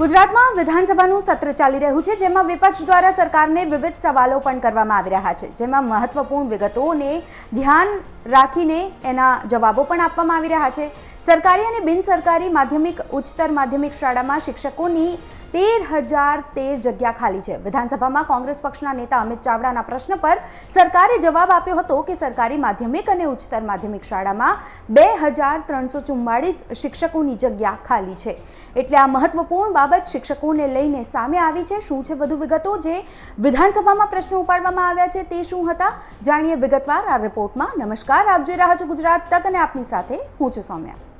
ગુજરાતમાં વિધાનસભાનું સત્ર ચાલી રહ્યું છે, જેમાં વિપક્ષ દ્વારા સરકારને વિવિધ સવાલો પણ કરવામાં આવી રહ્યા છે. જેમાં મહત્વપૂર્ણ વિગતોને ધ્યાન રાખીને એના જવાબો પણ આપવામાં આવી રહ્યા છે. સરકારી અને બિન સરકારી માધ્યમિક, ઉચ્ચતર માધ્યમિક શાળામાં શિક્ષકોની તેર હજાર તેર જગ્યા ખાલી છે. વિધાનસભામાં કોંગ્રેસ પક્ષના નેતા અમિત ચાવડાના પ્રશ્ન પર સરકારે જવાબ આપ્યો હતો કે સરકારી માધ્યમિક અને ઉચ્ચતર માધ્યમિક શાળામાં બે હજાર ત્રણસો ચુમ્માળીસ શિક્ષકોની જગ્યા ખાલી છે. એટલે આ મહત્વપૂર્ણ બાબત શિક્ષકોને લઈને સામે આવી છે. શું છે વધુ વિગતો? જે વિધાનસભામાં પ્રશ્નો ઉપાડવામાં આવ્યા છે તે શું હતા? જાણીએ વિગતવાર આ રિપોર્ટમાં. નમસ્કાર, આપ જોઈ રહ્યા છો ગુજરાત તક અને આપની સાથે હું છું સૌમ્યા.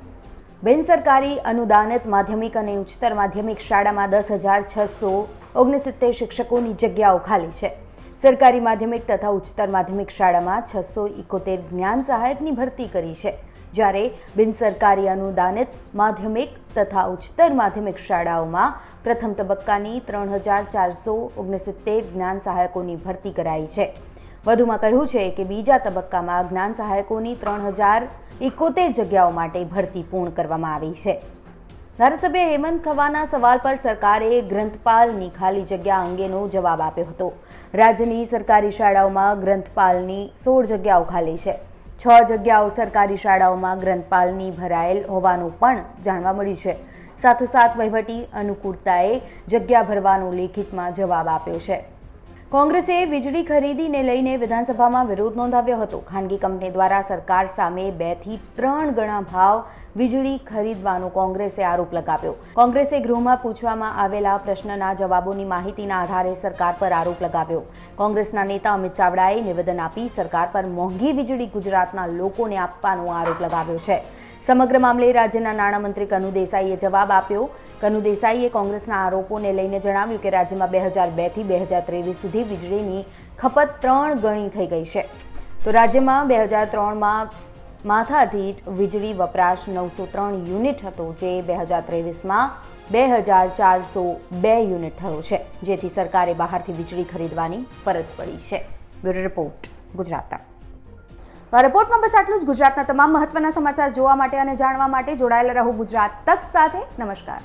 બિન સરકારી અનુદાનિત માધ્યમિક અને ઉચ્ચતર માધ્યમિક શાળામાં દસ હજાર છસો ઓગણસિત્તેર શિક્ષકોની જગ્યાઓ ખાલી છે. સરકારી માધ્યમિક તથા ઉચ્ચતર માધ્યમિક શાળામાં છસો ઇકોતેર જ્ઞાન સહાયકની ભરતી કરી છે. જ્યારે બિન સરકારી અનુદાનિત માધ્યમિક તથા ઉચ્ચતર માધ્યમિક શાળાઓમાં પ્રથમ તબક્કાની ત્રણ હજાર ચારસો ઓગણસિત્તેર જ્ઞાન સહાયકોની ભરતી કરાઈ છે. વધુમાં કહ્યું છે કે બીજા તબક્કામાં જ્ઞાન સહાયકોની ત્રણ હજાર એકોતેર જગ્યાઓ માટે ભરતી પૂર્ણ કરવામાં આવી છે. ધારાસભ્ય હેમંત ખવાના સવાલ પર સરકારે ગ્રંથપાલની ખાલી જગ્યા અંગેનો જવાબ આપ્યો હતો. રાજ્યની સરકારી શાળાઓમાં ગ્રંથપાલની સોળ જગ્યાઓ ખાલી છે. છ જગ્યાઓ સરકારી શાળાઓમાં ગ્રંથપાલની ભરાયેલ હોવાનું પણ જાણવા મળ્યું છે. સાથોસાથ વહીવટી અનુકૂળતાએ જગ્યા ભરવાનો લેખિતમાં જવાબ આપ્યો છે. કોંગ્રેસે વીજળી ખરીદીને લઈને વિધાનસભામાં વિરોધ નોંધાવ્યો હતો. ખાનગી કંપની દ્વારા સરકાર સામે બેથી ત્રણ ગણા ભાવ વીજળી ખરીદવાનો કોંગ્રેસે આરોપ લગાવ્યો. કોંગ્રેસે ગૃહમાં પૂછવામાં આવેલા પ્રશ્નના જવાબોની માહિતીના આધારે સરકાર પર આરોપ લગાવ્યો. કોંગ્રેસના નેતા અમિત ચાવડાએ નિવેદન આપી સરકાર પર મોંઘી વીજળી ગુજરાતના લોકોને આપવાનો આરોપ લગાવ્યો છે. સમગ્ર મામલે રાજ્યના નાણામંત્રી કનુ દેસાઈએ જવાબ આપ્યો. કનુ દેસાઈએ કોંગ્રેસના આરોપોને લઈને જણાવ્યું કે રાજ્યમાં બે હજાર બેથી બે હજાર ત્રેવીસ સુધી વીજળીની ખપત ત્રણ ગણી થઈ ગઈ છે. તો રાજ્યમાં બે હજાર ત્રણમાં માથાદીઠ વીજળી વપરાશ નવસો ત્રણ યુનિટ હતો, જે બે હજાર ત્રેવીસમાં બે હજાર ચારસો બે યુનિટ થયો છે, જેથી સરકારે બહારથી વીજળી ખરીદવાની ફરજ પડી છે. બ્યુરો રિપોર્ટ ગુજરાત તો આ રિપોર્ટમાં બસ આટલું જ. ગુજરાતના તમામ મહત્વના સમાચાર જોવા માટે અને જાણવા માટે જોડાયેલા રહો ગુજરાત તક સાથે. નમસ્કાર.